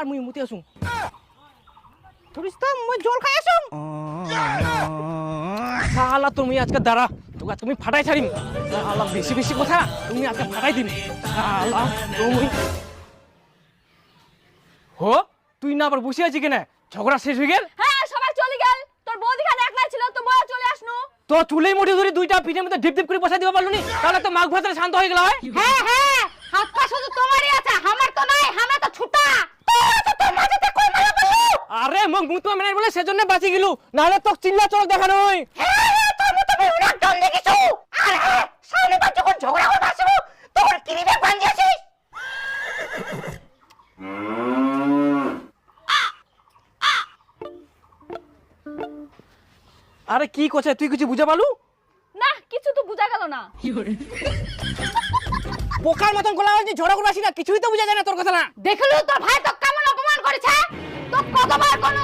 মার মুই মুতি আসুন ধরিস তো মুই জল খাই আসুন শালা তুমি আজকে দাঁড়া তোকে তুমি ফাটাই ছাড়িম। শালা বেশি বেশি কথা তুমি আজকে ফাটাই দিন শালা তুমি। হো তুই না আবার বসে আছি কেনা? ঝগড়া শেষ হয়ে গেল? হ্যাঁ সবাই চলে গেল। তোর বৌদি খানে একলাই ছিল তো বউ চলে আসনু। তো চুলেই মুঠি ধরে দুইটা পিঠের মধ্যে ঢিপ ঢিপ করে বসাই দিতে পারল নি তাহলে তো মাঘ ভাতরে শান্ত হয়ে গেল হয়। হ্যাঁ হ্যাঁ হাত পা শুধু তোমারই আছে আমার তো নাই আমরা তো ছুটা তোর আছে তোর মাঝেতে কই মারা বলু আরে মোক মুতো মেনে বলে সেজন্য বাঁচি গেলু। নাহলে তো চিল্লা হয় হ্যাঁ হ্যাঁ তোর মতো আমি অনেক দল দেখিছো? আর হ্যাঁ সামনে বার যখন ঝগড়া হবে আসব তোর কিরিবে ভাঙিয়েছিস আরে কি করছে? তুই কিছু বুঝে পালু না কিছু তো বুঝা গেল না। পোকার মতন গোলা হয়েছে ঝড়া করে আসি না কিছুই তো বুঝা যায় না তোর কথা না দেখলু তোর ভাই তো কেমন তো কতবার বলু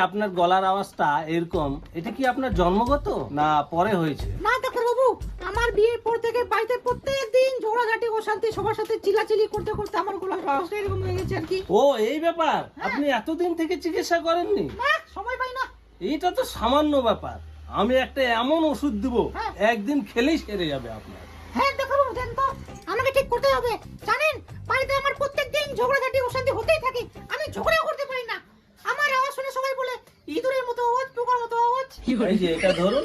আপনার গলার আওয়াজটা এরকম এটা কি আপনার জন্মগত? না পরে হয়েছে। না ডাক্তারবাবু আমার বিয়ের পর থেকে বাড়িতে প্রত্যেক দিন ঝগড়াঝাটি অশান্তি সবার সাথে চিল্লাচিল্লি করতে করতে আমার গলার অবস্থা এরকম হয়ে গেছে আর কি। ও এই ব্যাপার? আপনি এতদিন থেকে চিকিৎসা করেননি? না সময় পাই না। এটা তো সামান্য ব্যাপার। আমি একটা এমন ওষুধ দিব হ্যাঁ। একদিন খেলেই সেরে যাবে আপনার। হ্যাঁ ডাক্তারবাবু দেন তো। আমাকে ঠিক করতে হবে। জানেন বাড়িতে আমার প্রত্যেক দিন ঝগড়াঝাটি অশান্তি হতেই থাকে। আমি ঝগড়া করতে পারি না। আমার আওয়াজ শুনে সবাই বলে ইঁদুরের মতো আওয়াজ পোকার মতো আওয়াজ। এই যে এটা ধরুন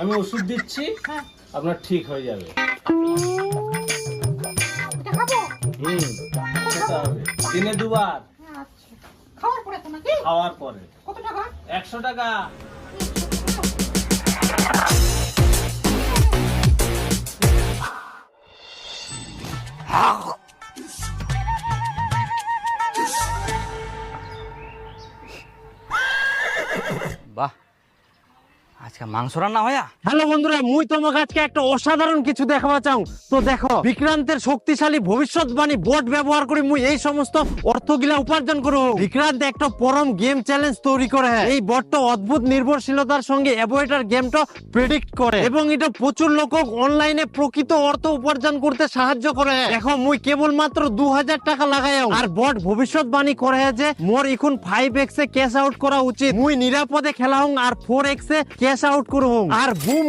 আমি ওষুধ দিচ্ছি হ্যাঁ। আপনার ঠিক হয়ে যাবে। এটা খাব? হুম খেতে হবে। দিনে দুবার। আচ্ছা। খাওয়ার পরে তো নাকি? খাওয়ার পরে। কত টাকা? একশো টাকা। বাহ নির্ভরশীলতার সঙ্গে এবং এটা প্রচুর লোক অনলাইনে প্রকৃত অর্থ উপার্জন করতে সাহায্য করে। দেখো, মুই কেবলমাত্র দু হাজার টাকা লাগাই আর বোর্ড ভবিষ্যৎবাণী করে যে, মোর এখন ফাইভ এক্স এ ক্যাশ আউট করা উচিত। মুই নিরাপদে খেলা হং আর ফোর এক্স এ ক্যাশ আউট করুন আর বুম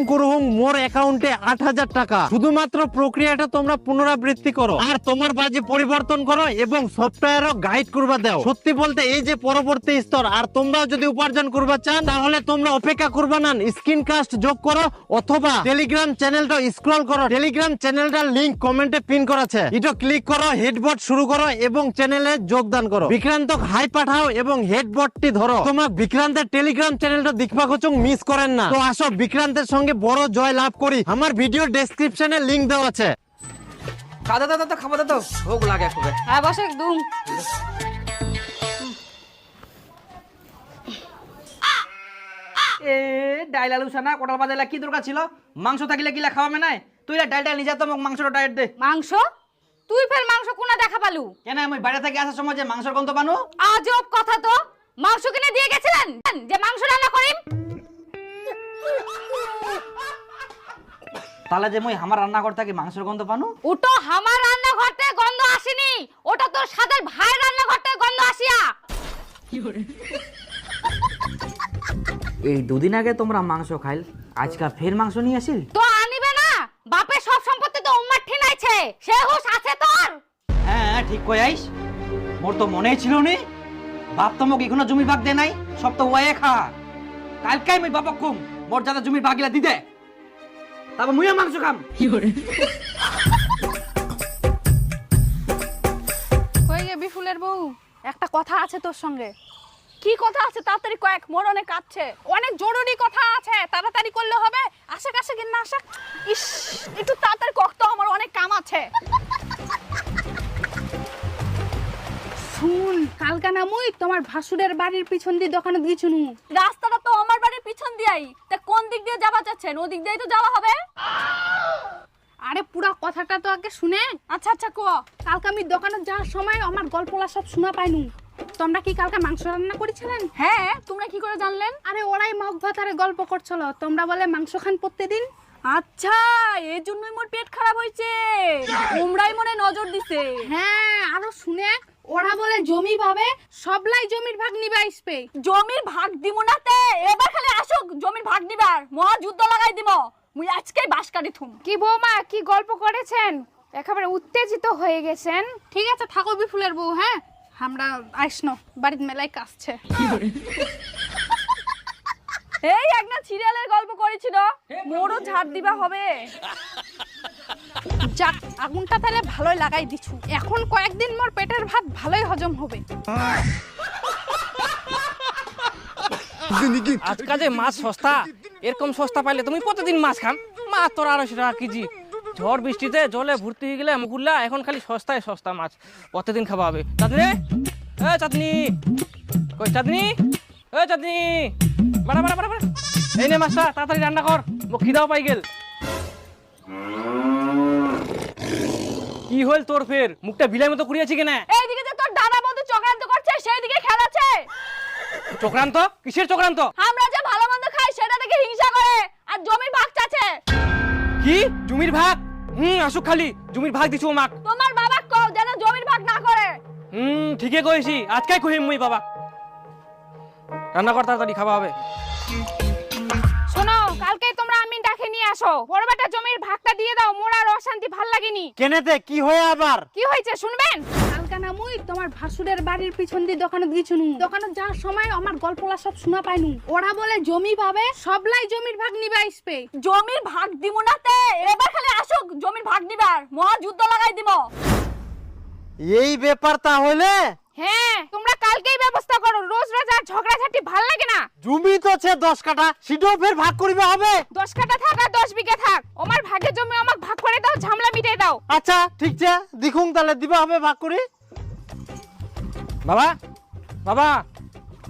মোর অ্যাকাউন্টে আট হাজার টাকা। শুধুমাত্র প্রক্রিয়াটা তোমরা পুনরাবৃত্তি করো। আর তোমার বাজে পরিবর্তন করো এবং সফটওয়্যারও গাইড করবা দাও। সত্যি বলতে এই যে পরবর্তী স্তর, আর তোমরাও যদি উপার্জন করবা চান, তাহলে তোমরা অপেক্ষা করবা স্ক্রিন কাস্ট যোগ করো অথবা টেলিগ্রাম চ্যানেলটা স্ক্রল করো। টেলিগ্রাম চ্যানেলটার লিংক কমেন্টে পিন করা এটা ক্লিক করো হেডবট শুরু করো এবং চ্যানেলে যোগদান করো। বিক্রান্ত হাই পাঠাও এবং হেডবটটি ধরো। তোমার বিক্রান্তের টেলিগ্রাম চ্যানেলটা দেখবা মিস করেন না। তো আসো বিক্রান্তের সঙ্গে বড় জয় লাভ করি। আমার ভিডিও ডেসক্রিপশনে লিংক দেওয়া আছে। খাওয়া দাদা তো খাওয়া দাদা। ভোগ লাগে একটু হ্যাঁ বসে একদম। এ ডাইল আলু সানা কোটাল বাজাইলা কি দরকার ছিল? মাংস থাকিলে কিলা খাওয়ামে নাই? তুই ডাইল ডাইল নিজে তো মোক মাংসটা ডাইট দে। মাংস? তুই ফের মাংস কোনা দেখা পালু? কেন আমি বাইরে থেকে আসার সময় যে মাংসের গন্ধ পানো আজব কথা তো। মাংস কিনে দিয়ে গেছিলেন? যে মাংস রান্না করিম? তাহলে যে মুই আমার রান্নাঘর থাকি মাংসের গন্ধ পানো? ওটো আমার রান্নাঘর থেকে গন্ধ আসেনি। ওটা তোর সাদের ভাইয়ের রান্নাঘর থেকে গন্ধ আসিয়া। এই দুদিন আগে তোমরা মাংস খাইল আজকাল ফের মাংস নিয়ে আসিল? তো আনিবে না? বাপের সব সম্পত্তি তো উম্মার ঠিনাইছে। সে হুশ আছে তোর। হ্যাঁ ঠিক কই আইস। মোর তো মনেই ছিল নি। বাপ তো মোক এখনও জমির ভাগ দে নাই সব তো ওয়ে খা কালকে আমি বাপক কুম। মোর যাতে জমির ভাগিলা দিদে। তারপর মুইও মাংস খাম। কই গে বিফুলের বউ? একটা কথা আছে তোর সঙ্গে। কি কথা আছে? তাড়াতাড়ি কয়েক মোর অনেক কাঁদছে। অনেক জরুরি কথা আছে। তাড়াতাড়ি করলে হবে। আশাক আশাক না আশাক ইস একটু তাড়াতাড়ি কক তো আমার অনেক কাম আছে। শুন কালকা না মুই তোমার ভাসুরের বাড়ির পিছন দিয়ে দোকানে গিয়েছুনু রাস্তাটা তো পিছন দিয়াই। তা কোন দিক দিয়ে যাওয়া যাচ্ছেন ওদিক দিয়েই তো যাওয়া হবে। আরে পুরো কথাটা তো আগে শুনে। আচ্ছা আচ্ছা কো কালকে আমি দোকানে যাওয়ার সময় আমার গল্পলা সব শোনা পাইনু তোমরা কি কালকে মাংস রান্না করেছিলেন? হ্যাঁ তোমরা কি করে জানলেন? আরে ওরাই মগ ভাতারে গল্প করছিল। তোমরা বলে মাংস খান প্রত্যেকদিন আচ্ছা এই জন্যই মোর পেট খারাপ হয়েছে তোমরাই মনে নজর দিছে। হ্যাঁ আরও শুনে। ওরা বলে জমি ভাবে সবলাই জমির ভাগ নিবে আসবে জমির ভাগ দিব নাতে এবার খালি আসুক জমির ভাগ দিবার মহা যুদ্ধ লাগাই দিব মুই আজকেই বাস কাটি থুম। কি বৌমা কি গল্প করেছেন? একেবারে উত্তেজিত হয়ে গেছেন। ঠিক আছে থাকো বিফুলের বউ হ্যাঁ? আমরা আইসনো বাড়ির মেলায় কাজছে এই একটা সিরিয়ালের গল্প করেছিল মোরও ঝাড় দিবা হবে। যাক আগুনটা তাহলে ভালোই লাগাই দিছু। এখন কয়েকদিন মোর পেটের ভাত ভালোই হজম হবে। আজকাল যে মাছ সস্তা এরকম সস্তা পাইলে তুমি প্রতিদিন মাছ খান। মাছ তোর আড়াইশো টাকা কেজি। ঝড় বৃষ্টিতে জলে ভর্তি হয়ে গেলে মুকুল্লা এখন খালি সস্তায় সস্তা মাছ। প্রতিদিন খাওয়া হবে। চাঁদনি এ চাঁদনি! কই চাঁদনি? এ চাঁদনি! বাড়া বাড়া বাড়া বাড়া। এই নে মাছটা তাড়াতাড়ি রান্না কর। খিদাও পাই গেল। কি হল তোর ফের? মুখটা বিলাই মতো করিয়াছি কেনা? এইদিকে যে তোর দাদা বন্ধু চক্রান্ত করছে সেই দিকে খেলাচ্ছে চক্রান্ত? কিসের চক্রান্ত? আমরা যে ভালো মন্দ খাই সেটা দেখে হিংসা করে। আর জমির ভাগ চাচ্ছে। কি? জমির ভাগ? হুম আসুক খালি। জমির ভাগ দিছো মাক তোমার বাবা কও যেন জমির ভাগ না করে। হুম ঠিকই কইছি। আজকাই কহিম মুই বাবা। রান্না কর তাড়াতাড়ি খাওয়া হবে। আসো বড় বেটা জমির ভাগটা দিয়ে দাও মোর আর অশান্তি ভালো লাগেনি। কেনেতে? কি হয়ে আবার? কি হয়েছে শুনবেন? কালকা না মুই তোমার ভাসুরের বাড়ির পিছন দিয়ে দোকানে গিয়েছুনু দোকানে যাওয়ার সময় আমার গল্পলা সব শোনা পাইনু ওরা বলে জমি পাবে সবলাই জমির ভাগ নিবে আসবে জমির ভাগ দিব নাতে এবার খালি আসুক জমির ভাগ দিবার মহা যুদ্ধ লাগাই দিব। এই ব্যাপার তাহলে? হ্যাঁ তোমরা কালকেই ব্যবস্থা করো। রোজ রোজ আর ঝগড়াঝাটি ভালো লাগে না। জমি তো আছে দশ কাঠা সেটাও ফের ভাগ করিবে হবে। দশ কাঠা থাক আর দশ বিঘা থাক। আমার ভাগের জমি আমাকে ভাগ করে দাও ঝামলা মিটিয়ে দাও। আচ্ছা ঠিক আছে দেখুন তাহলে দিবা হবে ভাগ করি। বাবা বাবা।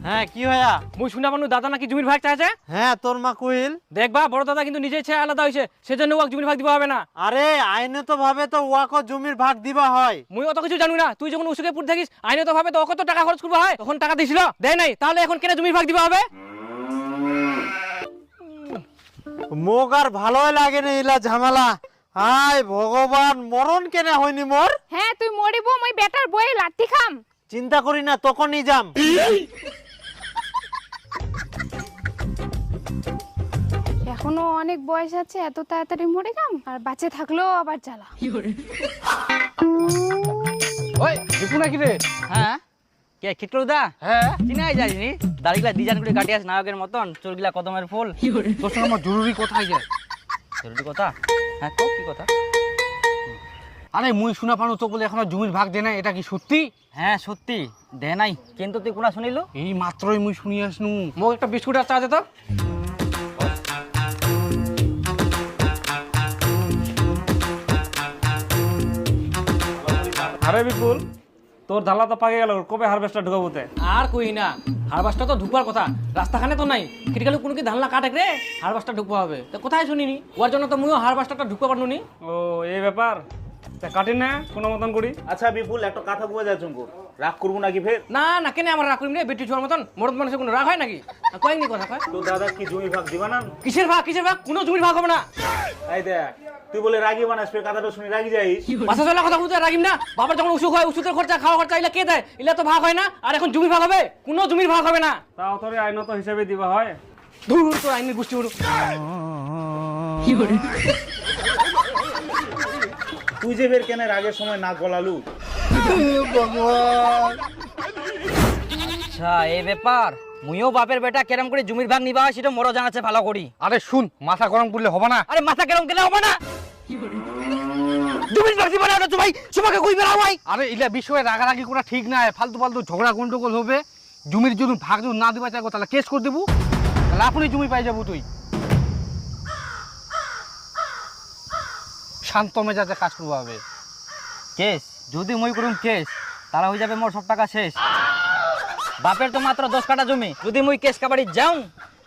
হ্যাঁ কি হয়া মুই শুনা পানু দাদা নাকি জমির ভাগ চাইছে? হ্যাঁ তোর মা কইল। দেখবা বড় দাদা কিন্তু নিজে ইচ্ছে আলাদা হয়েছে সেজন্য ওয়াক জমির ভাগ দিবা হবে না। আরে আইনত ভাবে তো ওয়াকো জমির ভাগ দিবা হয়। মুই অত কিছু জানি না তুই যখন উসুকে পুর থাকিস আইনে তো ভাবে তো কত টাকা খরচ করবা হয় তখন টাকা দিছিল দেয় নাই তাহলে এখন কেন জমির ভাগ দিবা হবে? মোক আর ভালোই লাগে না ইলা ঝামেলা। হাই ভগবান মরণ কেনে হয়নি মোর? হ্যাঁ তুই মরিব মই বেটার বই লাঠি খাম। চিন্তা করি না তখনই যাম। এখনও অনেক বয়স আছে এত তাড়াতাড়ি মরে গাম আর বাঁচে থাকলেও আবার জ্বালা। ওই দেখু নাকি রে? হ্যাঁ? কে খিটকরু দা হ্যাঁ? চিনাই জানিনি? দাড়িগুলা ডিজাইন করে কাটিয়ে আছে নায়কের মতন চুলগুলা কদমের ফুল। তোর সঙ্গে আমার জরুরি কথা আছে জরুরি কথা? হ্যাঁ কো কি কথা? আরে মুই শুনা পানু তো বলে এখনও জমির ভাগ দে নাই এটা কি সত্যি? হ্যাঁ সত্যি। দে নাই। কিন্তু তুই কোনা শুনিলু? এই মাত্রই মুই শুনি আসনু। মোক একটা বিস্কুট আর চা দে তো। আরে বিপুল তোর ধালা তো পাকে গেল কবে হারভেস্টার ঢুকাবো তে? আর কই না হারভেস্টার তো ঢুকবার কথা রাস্তাখানে তো নাই। ক্রিটিক্যালি কোনো কি ধান না কাটে রে? হারভেস্টার ঢুকবো হবে। তো কোথায় শুনিনি? ওর জন্য তো মুইও হারভেস্টারটা ঢুকবা পারনুনি ও এই ব্যাপার? তা কাটি না কোনো মতন করি। আচ্ছা বিপুল একটা কথা বুঝে যায় রাগ করব নাকি ফের? না না কেন আমার রাগ করিম রে? বেটি ছোয়ার মতন? মরদ মানুষের কোনো রাগ হয় নাকি? কয়েকনি কথা কয়। তো দাদা কি জমি ভাগ দিবা না? কিসের ভাগ কিসের ভাগ? কোনো জমির ভাগ হবে না। এই দেখ তুই বলে রাগি বানাস ফের কথাটা শুনে রাগি যাইস। বাসা চলা কথা বলতে রাগিম না? বাবার যখন ওষুধ হয় ওষুধের খরচা খাওয়া খরচা এগুলা কে দেয়? এগুলা তো ভাগ হয় না। আর এখন জমির ভাগ হবে? কোনো জমির ভাগ হবে না। তাও তোর আইনত হিসেবে দিবা হয়। ধুর তোর আইনের গোষ্ঠী উড়ু তুই যে ফের কেন রাগের সময় নাক গলালু। আচ্ছা এই ব্যাপার। মুইও বাপের বেটা কেরম করে জমির ভাগ নিবা সেটা মোরও জানাচ্ছে ভালো করি। আরে শুন মাথা গরম করলে হবে না। আরে মাথা কেরম কেন হবে না। জমির ভাগ দিবা না ভাই সবাইকে কই আরে ইলা বিষয়ে রাগারাগি করা ঠিক নাই ফালতু ফালতু ঝগড়া গন্ডগোল হবে। জমির যদি ভাগ যদি না দিবা চাইব তাহলে কেস করে দেবো। তাহলে আপনি জমি পাই যাব তুই। শান্ত মেজাজে কাজ করব হবে কেস যদি মই করুম কেস তারা হয়ে যাবে মোর সব টাকা শেষ। বাপের তো মাত্র দশ কাটা জমি যদি মুই কেস কাবাড়ি যাও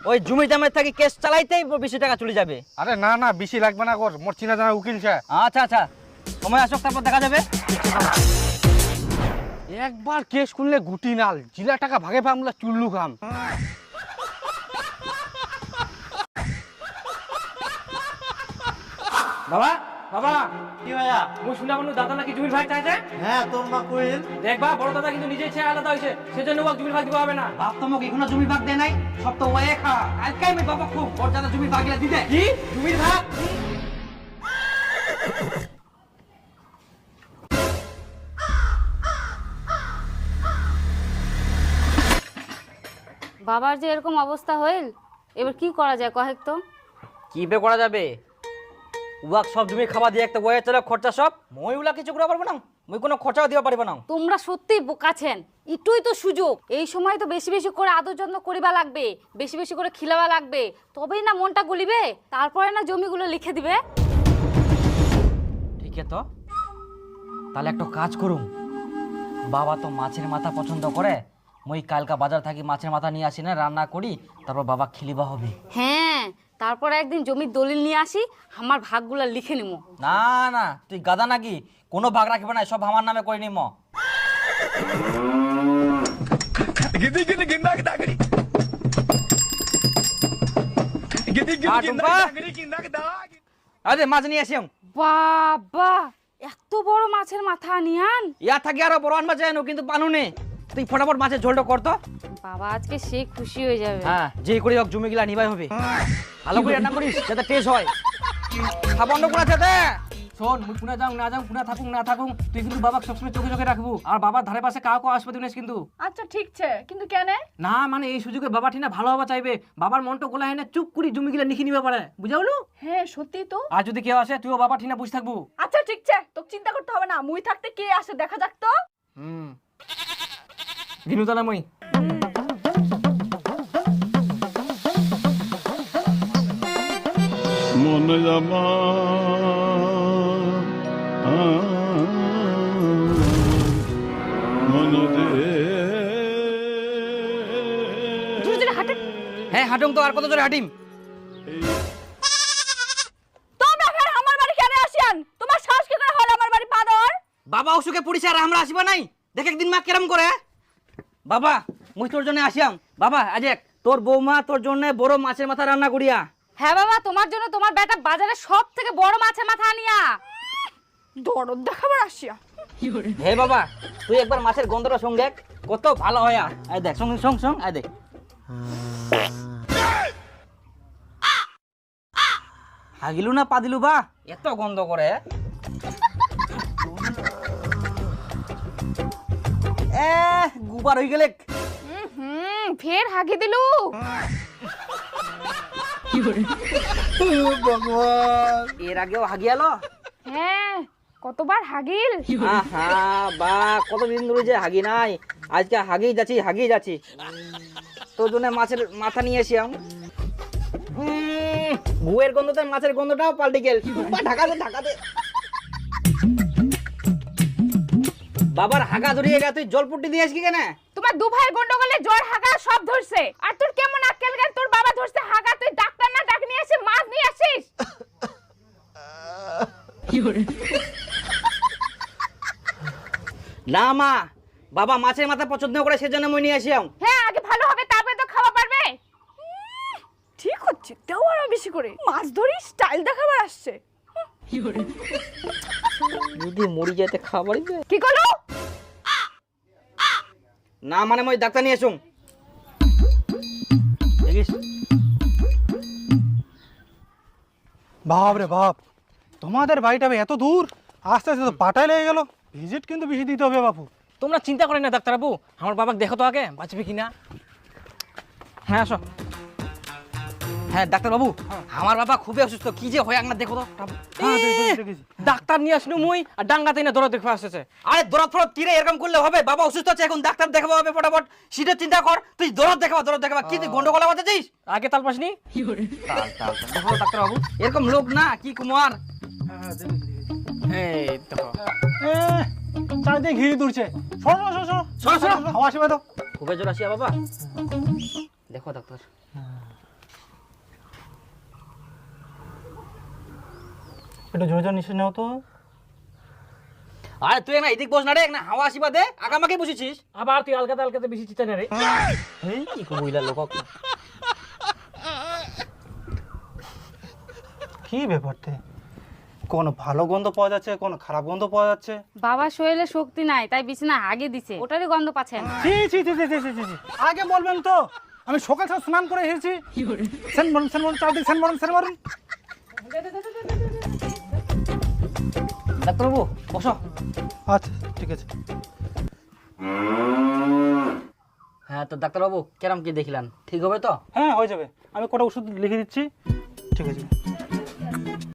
ওই জমি দামের থাকি কেস চালাইতেই বেশি টাকা চলে যাবে। আরে না না বেশি লাগবে না কর মোর চিনা জানা উকিল ছে আচ্ছা আচ্ছা সময় আসুক তারপর দেখা যাবে। একবার কেস করলে গুটি নাল জিলা টাকা ভাগে পামলা চুল্লু খাম। বাবা বাবা কি ভাইয়া? মুই শুনলাম বলু দাদা নাকি জমির ভাগ চাইছে? হ্যাঁ তোর মা কইল দেখবা বড় দাদা কিন্তু নিজে ইচ্ছে আলাদা হয়েছে সেজন্য ওকে জমির ভাগ দিতে হবে না। বাপ তো মোক এখনও জমির ভাগ দেয় নাই সব তো ওয়ে খা। কালকে আমি বাবা খুব ওর দাদা জমির ভাগ দিতে। কি? জমির ভাগ? বাবার যে এরকম অবস্থা হইল এবার কি করা যায় কহেক তো? কি বে করা যাবে? উয়াক সব জমি খাওয়া দিয়ে একটা বয়ে চলে খরচা সব। মই উলা কিছু করে পারব না? মুই কোনো খরচাও পারব না। তোমরা সত্যি বোকাছেন। একটুই তো সুযোগ। এই সময় তো বেশি বেশি করে আদর যত্ন করিবা লাগবে বেশি বেশি করে খিলাবা লাগবে। তবেই না মনটা গুলিবে তারপরে না জমিগুলো লিখে দিবে। ঠিক তো। তাহলে একটা কাজ করুম বাবা তো মাছের মাথা পছন্দ করে। মুই কালকা বাজার থাকি মাছের মাথা নিয়ে আসি না রান্না করি তারপর বাবা খিলিবা হবে। হ্যাঁ তারপরে একদিন জমির দলিল নিয়ে আসি আমার ভাগগুলো লিখে নিমো। না না তুই গাদা নাকি? কোনো ভাগ রাখবে না সব আমার নামে করে নিম। আরে মাছ নিয়ে আসি। বাবা এত বড় মাছের মাথা নিয়ান। ইয়া থাকি আরও বড় আনবা চাই কিন্তু পানু নে। তুই ফটাফট মাছের ঝোলটা করতো বাবা আজকে সে খুশি হয়ে যাবে। হ্যাঁ যে করে হোক জমি গিলা নিবাই হবে। ভালো করে রান্না করিস যাতে টেস্ট হয়। খাবন্ধ করে যাতে। শোন মুই পুনা যাও না যাও পুনা থাকুক না থাকুক তুই কিন্তু বাবাকে সবসময় চোখে চোখে রাখব। আর বাবার ধারে পাশে কাউকে আসবে দিনিস কিন্তু। আচ্ছা ঠিক আছে কিন্তু কেন? না মানে এই সুযোগে বাবা ঠিনা ভালো হবা চাইবে। বাবার মনটা গোলা হয় না চুপ করে জমি গিলা লিখে নিবে পারে। বুঝাওলু হ্যাঁ সত্যি তো। আর যদি কেউ আসে তুইও বাবা ঠিনা বুঝে থাকব। আচ্ছা ঠিক আছে তোকে চিন্তা করতে হবে না। মুই থাকতে কে আসে? দেখা যাক তো। হুম। দিনু তালা মই মন জামা মন হ্যাঁ হাঁটুম তো আর কত জোরে হাঁটিম? তোমরা ফের আমার বাড়ি কেন আসিয়ান? তোমার সাহস কি করে হলো আমার বাড়ি পা দেওয়ার বাবা অসুখে পড়িছে আর আমরা আসিবা নাই? দেখ একদিন মা কেরম করে বাবা মুই তোর জন্য আসিয়াম। বাবা আজেক তোর বৌমা তোর জন্য বড় মাছের মাথা রান্না করিয়া। হ্যাঁ বাবা তোমার জন্য তোমার বেটা বাজারে সব থেকে বড় মাছের মাথা আনিয়া। দরদ দেখাবার আসিয়া। হে বাবা তুই একবার মাছের গন্ধটা সঙ্গে কত ভালো হয় আয় দেখ সঙ্গে সঙ্গ সঙ্গ আয় দেখ। হাগিলু না পাদিলু বা? এত গন্ধ করে। এ গুবার হয়ে গেলে। হুম ফের হাগি দিলু। এর আগেও হাগিয়ালো হ্যাঁ কতবার হাগিল। আহা বা কতদিন ধরে যে হাগি নাই। আজকে হাগি যাচ্ছি হাগি যাচ্ছি। তোর জন্য মাছের মাথা নিয়ে এসি আমি গুয়ের গন্ধতে মাছের গন্ধটাও পাল্টে গেল। ঢাকাতে ঢাকাতে। বাবার হাগা ধরিয়ে গেছে তুই জলপুটি দিয়ে আসকি কেন? তোমার দু ভাই গন্ডগোলে জ্বর হাগা সব ধরছে। আর তোর কেমন আক্কেল জ্ঞান তোর বাবা ধরছে হাগা তুই ডাক্তার না ডাক নিয়ে এসে মাছ নিয়ে আসিস? না মা বাবা মাছের মাথা পছন্দ করে সেজন্য মই নিয়ে আসিয়াম হ্যাঁ আগে ভালো হবে তারপরে তো খাওয়া পারবে। ঠিক হচ্ছে তাও আরও বেশি করে। মাছ ধরি স্টাইল দেখাবার আসছে। কি যদি মরি যেতে খাবারই কি করল? না মানে মই ডাক্তার নিয়ে আসুন দেখিস? বাপ রে বাপ তোমাদের বাড়িটা বে এত দূর আস্তে আস্তে তো পাটাই লেগে গেল। ভিজিট কিন্তু বেশি দিতে হবে বাপু। তোমরা চিন্তা করেন না ডাক্তারবাবু। আমার বাবাকে দেখো তো আগে বাঁচবে কিনা? হ্যাঁ আসো। হ্যাঁ ডাক্তারবাবু আমার বাবা খুবই অসুস্থ। কি যে হয় না দেখো তো। হ্যাঁ। ডাক্তার নিয়ে আসনু মুই আর ডাঙ্গাতে না দৌড় দেখে আসতেছে। আরে দরদ ফরদ কিরে এরকম করলে হবে? বাবা অসুস্থ আছে এখন ডাক্তার দেখাবো হবে ফটাফট। সেটা চিন্তা কর তুই দরদ দেখাবা দরদ দেখাবা। কি তুই গন্ডগোলা বাজাচ্ছিস আগে তাল পাসনি? দেখো ডাক্তারবাবু এরকম লোক না কি কুমার? এই দেখো। এ, চারিদিকে ঘিরে তুলছে সরো সরো সরো সরো, সরো। হাওয়া আসবে তো খুবই জোর আসিয়া বাবা দেখো ডাক্তার। একটু জোরে জোরে নিশ্চয় নেও তো। আরে তুই না এদিক বস না রে না হাওয়া আসিবা দে। আগামাকে বসেছিস। আবার তুই আলকাতে আলকাতে বেশি চিন্তা না রে। এই কি কইলা লোক কি ব্যাপারতে কোনো ভালো গন্ধ পাওয়া যাচ্ছে কোনো খারাপ গন্ধ পাওয়া যাচ্ছে? বাবার শরীরে শক্তি নাই তাই বিছানা আগে দিছে। ওটারই গন্ধ পাচ্ছেন ছি ছি ছি ছি ছি ছি। আগে বলবেন তো আমি সকাল সকাল স্নান করে এসেছি। সেন মারুন সেন মারুন চারদিকে সেন মারুন সেন মারুন ডাক্তারবাবু বসো। আচ্ছা ঠিক আছে। হ্যাঁ তো ডাক্তারবাবু কেরম কি দেখলেন? ঠিক হবে তো? হ্যাঁ হয়ে যাবে। আমি কটা ওষুধ লিখে দিচ্ছি। ঠিক আছে।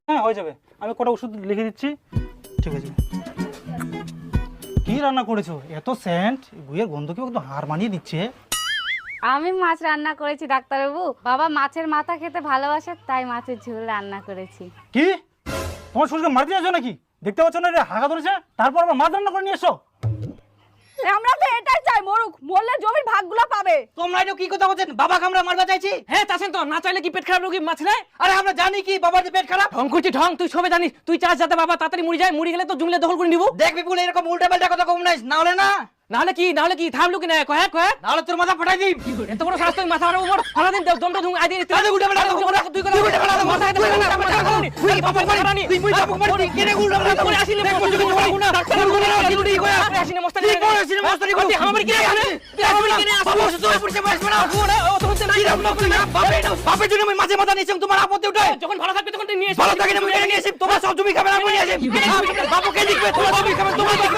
হ্যাঁ হয়ে যাবে। আমি কটা ওষুধ লিখে দিচ্ছি। ঠিক আছে। কি রান্না করেছ? এত সেন্ট। গুয়ের গন্ধ কি একদম হার মানিয়ে দিচ্ছে। আমি মাছ রান্না করেছি ডাক্তারবাবু। বাবা মাছের মাথা খেতে ভালোবাসে তাই মাছের ঝোল রান্না করেছি। কি? তোমার শরীরকে মারতে যাচ্ছ নাকি? দেখতে পাচ্ছ না হাগা ধরেছে? তারপর আবার মাছ রান্না করে নিয়ে এসো। আমরা তো এটাই চাই মরুক। মরলে জমির ভাগগুলো পাবে। তোমরা এটা কি কথা বলছেন? বাবা আমরা মারবা চাইছি? হ্যাঁ তাছেন তো না চাইলে কি পেট খারাপ রোগী মাছ নাই আরে আমরা জানি কি বাবার যে পেট খারাপ। ঢং করছি ঢং তুই সবে জানিস তুই চাস যাতে বাবা তাড়াতাড়ি মরে যায় মরে গেলে তো জুমলে দখল করে নিব। দেখবি বলে এরকম উল্টা পাল্টা কথা কম নাই না হলে না? নাহলে কি নাহলে কি? থামলু কি না কয়ে কয়ে। না হলে তোর মাথা ফাটাই দিই এত বড় শাস্তি মাথা আমার উপর ফালা দিন দমটা ধুম আই দিন পাল্টা কথা বলা তুই তুই উল্টা পাল্টা মাথা পারবি না মাথা খাওনি তুই বাবা মারি তুই মুই বাবা মারি কে রে উল্টা পাল্টা করে আসিলে কিন্তু বলা গুনা ডাক্তার গুনা দিলুড়ি কয়া আসিনে মস্তানি তুই কোন আসিনে মস্তানি করতে আমার কি তুই আমার কি আছে বাবা তুই পুরছে বয়স না ও তো হচ্ছে না কি তুই না? বাপে বাপের জন্য আমি মাঝে মাথা নিয়েছিলাম তোমার আপত্তি উঠায় যখন ভালো থাকবে তখন তুই নিয়ে ভালো থাকে না কেন নিয়ে আসি তোমার সব জমি খাবে আমি নিয়ে আসি বাবু কে দেখবে তোমার জমি খাবে। তোমার দেখবে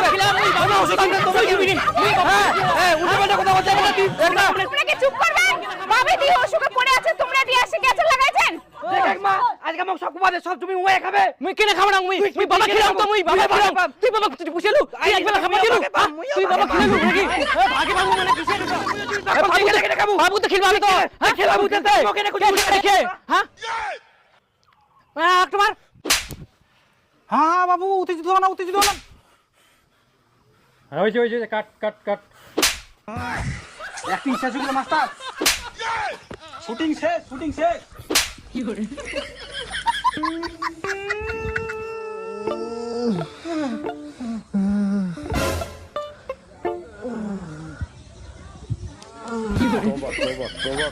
আমি ওষুধ আনবে তোমার দিবি হ্যাঁ হ্যাঁ কি চুপ করবেন দিয়ে অসুখে পড়ে আছে তোমরা দিয়ে এসে গেছে লাগাইছেন? দেখ এক মা আজকে সব কুমারে সব জমি উয়ে খাবে। মুই কেনে খাব না মুই? মুই বাবা খেলাম তো মুই বাবা খেলাম তুই বাবা তুই পুষেলু তুই একবেলা খাবি দিলু তুই বাবা খেলাম নাকি? ভাগে বাবু মানে কিসে বাবু কে লেগে খাব বাবু তো খেলবে তো। হ্যাঁ খেলাবো তেতে ওকে না কুড়ি দেখে হ্যাঁ? হ্যাঁ তোমার হ্যাঁ হ্যাঁ বাবু উত্তেজিত হও না উত্তেজিত হও না। হয়েছে হয়েছে কাট কাট কাট অ্যাক্টিং শেষ হয়ে গেল মাস্টার শুটিং শেষ শুটিং শেষ এদিকে